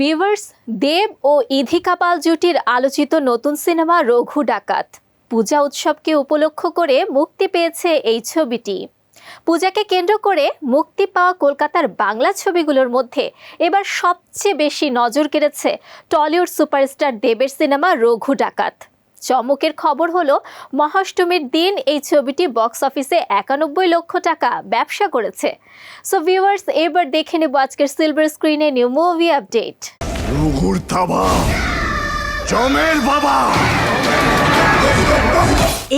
Viewers দেব ও ইধিকা পাল জুটির আলোচিত নতুন cinema Raghu ডাকাত। পূজা উৎসবকে উপলক্ষ করে মুক্তি পেয়েছে এই ছবিটি। পূজাকে কেন্দ্র করে মুক্তি পাওয়া কলকাতার বাংলা ছবিগুলোর মধ্যে এবার সবচেয়ে বেশি নজর কেড়েছে টলিউড সুপারস্টার দেবের সিনেমা রঘু ডাকাত। চমকের খবর হলো, মহাষ্টমীর দিন এই ছবিটি বক্স অফিসে একানব্বই লক্ষ টাকা ব্যবসা করেছে। সো ভিউয়ার্স এবার দেখে নেব আজকের সিলভার স্ক্রিনে নিউ মুভি আপডেট বাবা।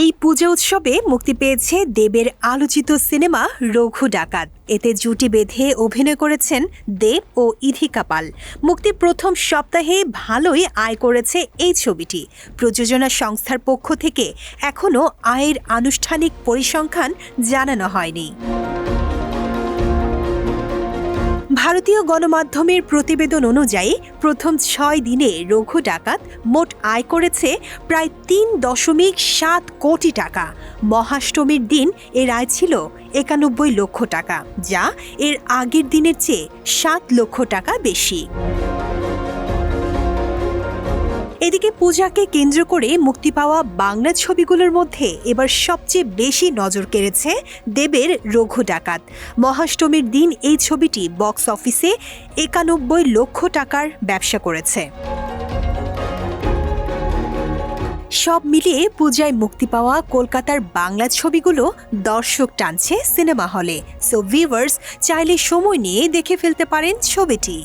এই পুজো উৎসবে মুক্তি পেয়েছে দেবের আলোচিত সিনেমা রঘু ডাকাত। এতে জুটি বেঁধে অভিনয় করেছেন দেব ও ইধিকা পাল মুক্তি প্রথম সপ্তাহে ভালোই আয় করেছে এই ছবিটি। প্রযোজনা সংস্থার পক্ষ থেকে এখনও আয়ের আনুষ্ঠানিক পরিসংখ্যান জানানো হয়নি। ভারতীয় গণমাধ্যমের প্রতিবেদন অনুযায়ী প্রথম ছয় দিনে রঘু ডাকাত মোট আয় করেছে প্রায় তিন দশমিক সাত কোটি টাকা। মহাষ্টমীর দিন এর আয় ছিল একানব্বই লক্ষ টাকা, যা এর আগের দিনের চেয়ে সাত লক্ষ টাকা বেশি। এদিকে পূজাকে কেন্দ্র করে মুক্তি পাওয়া বাংলা ছবিগুলোর মধ্যে এবার সবচেয়ে বেশি নজর কেড়েছে দেবের রঘু ডাকাত। মহাষ্টমীর দিন এই ছবিটি বক্স অফিসে একানব্বই লক্ষ টাকার ব্যবসা করেছে। সব মিলিয়ে পূজায় মুক্তি পাওয়া কলকাতার বাংলা ছবিগুলো দর্শক টানছে সিনেমা হলে। সো ভিভার্স চাইলে সময় নিয়ে দেখে ফেলতে পারেন ছবিটি।